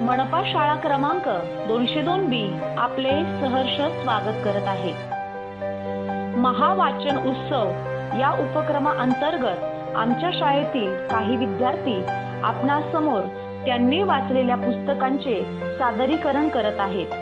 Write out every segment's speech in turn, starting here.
मनपा शाळा क्रमांक दोनशे दोन बी आपले सहर्ष स्वागत करत आहे. महावाचन उत्सव या उपक्रमाअंतर्गत आमच्या शाळेतील काही विद्यार्थी आपणासमोर त्यांनी वाचलेल्या पुस्तकांचे सादरीकरण करत आहेत.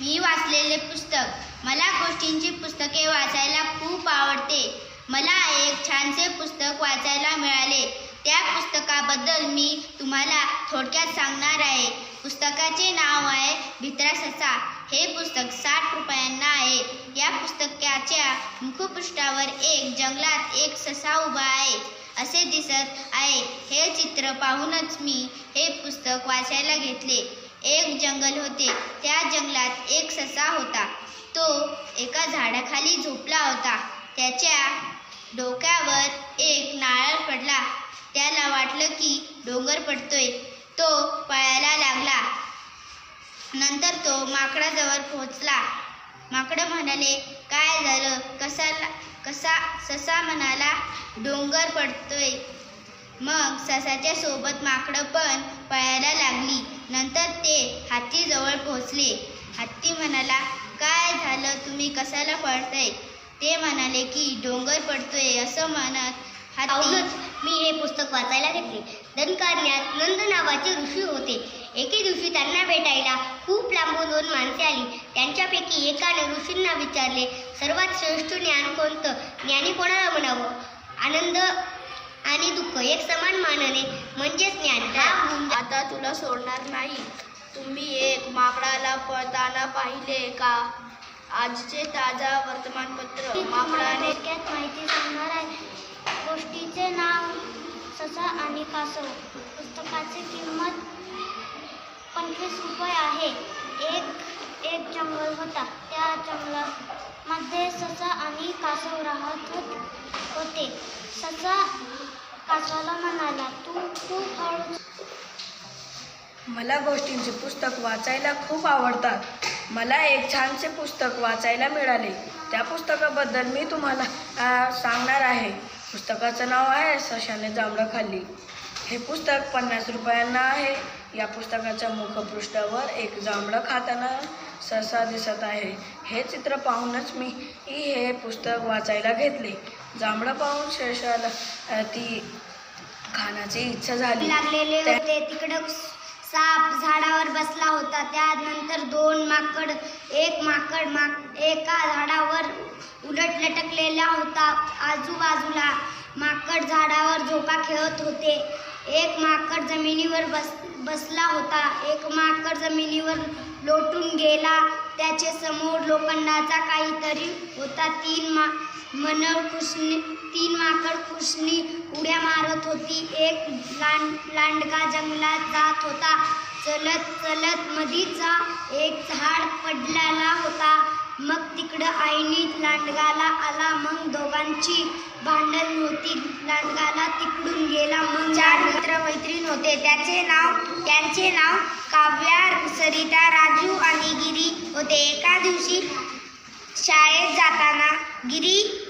मी वाचलेले पुस्तक मला गोष्टींची पुस्तके वाचायला खूप आवडते. मला एक छानसे पुस्तक वाचायला मिळाले. त्या पुस्तकाबद्दल मी तुम्हाला थोडक्यात सांगणार आहे. पुस्तकाचे नाव आहे भित्रा ससा हे पुस्तक साठ रुपयांना आहे. या पुस्तकाच्या मुखपृष्ठावर एक जंगलात एक ससा उभा आहे. असे दिसत आहे. हे चित्र पाहूनच मी हे पुस्तक वाचायला घेतले. एक जंगल होते. त्या जंगलात एक ससा होता. तो एका झाडाखाली झोपला होता. त्याच्या डोक्यावर एक नारळ पडला. त्याला वाटलं की डोंगर पडतोय. तो पळायला लागला. नंतर तो माकडाजवळ पोहोचला. माकडं म्हणाले काय झालं? कसाला कसा ससा म्हणाला डोंगर पडतोय. मग ससाच्या सोबत माकडं पण पळायला लागली. नंतर ते हत्तीजवळ पोहोचले. हत्ती म्हणाला काय झालं? तुम्ही कशाला पळताय? ते म्हणाले की डोंगर पडतोय असं म्हणत पाहूनच मी हे पुस्तक वाचायला घेतले. दनकारण्यात नंद नावाचे ऋषी होते. एके दिवशी त्यांना भेटायला खूप लांबून दोन माणसे आली. त्यांच्यापैकी एकाने ऋषींना विचारले सर्वात श्रेष्ठ ज्ञान कोणतं? ज्ञानी कोणाला म्हणावं? आनंद आणि दुःख एक समान मानाने म्हणजेच ज्ञान. हा आता तुला सोडणार नाही. तुम्ही एक माकडाला पळताना पाहिले का? आजचे ताजा वर्तमानपत्र. माकडाने थोडक्यात माहिती सांगणार आहे. गोष्टीचे नाव ससा आणि कासव. पुस्तकाची किंमत पंचवीस रुपये आहे. एक एक जंगल होता. त्या जंगलामध्ये ससा आणि कासव राहत होत होते. ससा कासवाला म्हणाला तू खूप हळू मला गोष्टींचे पुस्तक वाचायला खूप आवडतात. मला एक छानसे पुस्तक वाचायला मिळाले. त्या पुस्तकाबद्दल मी तुम्हाला सांगणार आहे. पुस्तकाचं नाव आहे सशाने जांभळं खाल्ली हे पुस्तक पन्नास रुपयांना आहे. या पुस्तकाच्या मुखपृष्ठावर एक जांभळं खाताना ससा दिसत आहे. हे चित्र पाहूनच मी हे पुस्तक वाचायला घेतले. जांभळं पाहून शशाला अ, ती खाण्याची इच्छा झाली. तिकडं. साप झाडावर बसला होता. त्यानंतर दोन माकड एक माकड माक एका झाडावर उलट लटकलेला होता. आजूबाजूला माकड झाडावर झोका खेळत होते. एक माकड जमिनीवर बस बसला होता. एक माकड जमिनीवर लोटून गेला. त्याचे समोर लोखंडाचा काहीतरी होता. तीन मा मनव कृष्ण तीन माकड खुशनी उड्या मारत होती. एक लांड लांडगा जंगलात जात होता. चलत चलत मधीचा एक झाड पडलेला होता. मग तिकडं आईनी लांडगाला आला. मग दोघांची भांडण होती. लांडगाला तिकडून गेला. मग चार मित्र मैत्रीण होते. त्याचे नाव त्यांचे नाव काव्या सरिता राजू आणि गिरी होते. एका दिवशी शाळेत जाताना गिरी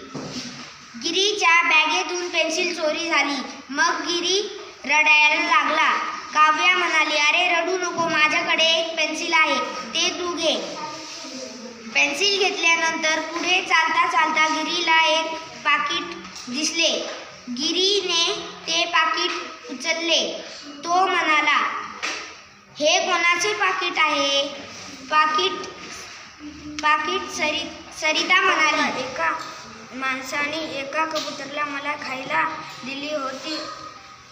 गिरीच्या बॅगेतून पेन्सिल चोरी झाली. मग गिरी रडायला लागला. काव्या म्हणाली अरे रडू नको माझ्याकडे एक पेन्सिल आहे ते तू घे. पेन्सिल घेतल्यानंतर पुढे चालता चालता गिरीला एक पाकिट दिसले. गिरीने ते पाकिट उचलले. तो म्हणाला हे कोणाचे पाकिट आहे? पाकिट पाकिट सरी सरिता म्हणाली का माणसाने एका कबुतरला मला खायला दिली होती.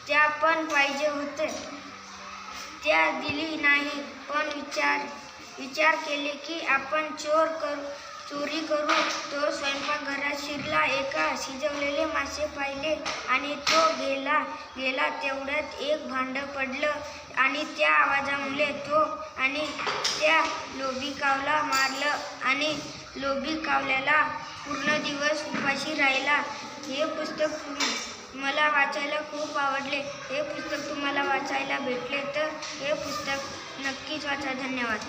त्या पण पाहिजे होते. त्या दिली नाही पण विचार विचार केले की आपण चोर करू चोरी करू. तो स्वयंपाकघरात शिरला एका शिजवलेले मासे पाहिले आणि तो गेला गेला. तेवढ्यात एक भांड पडलं आणि त्या आवाजामुळे तो आणि त्या लोबिकावला मारलं आणि लोभी कावल्याला पूर्ण दिवस उपाशी राहिला. हे पुस्तक मला वाचायला खूप आवडले. हे पुस्तक तुम्हाला वाचायला भेटले तर हे पुस्तक नक्कीच वाचा. धन्यवाद.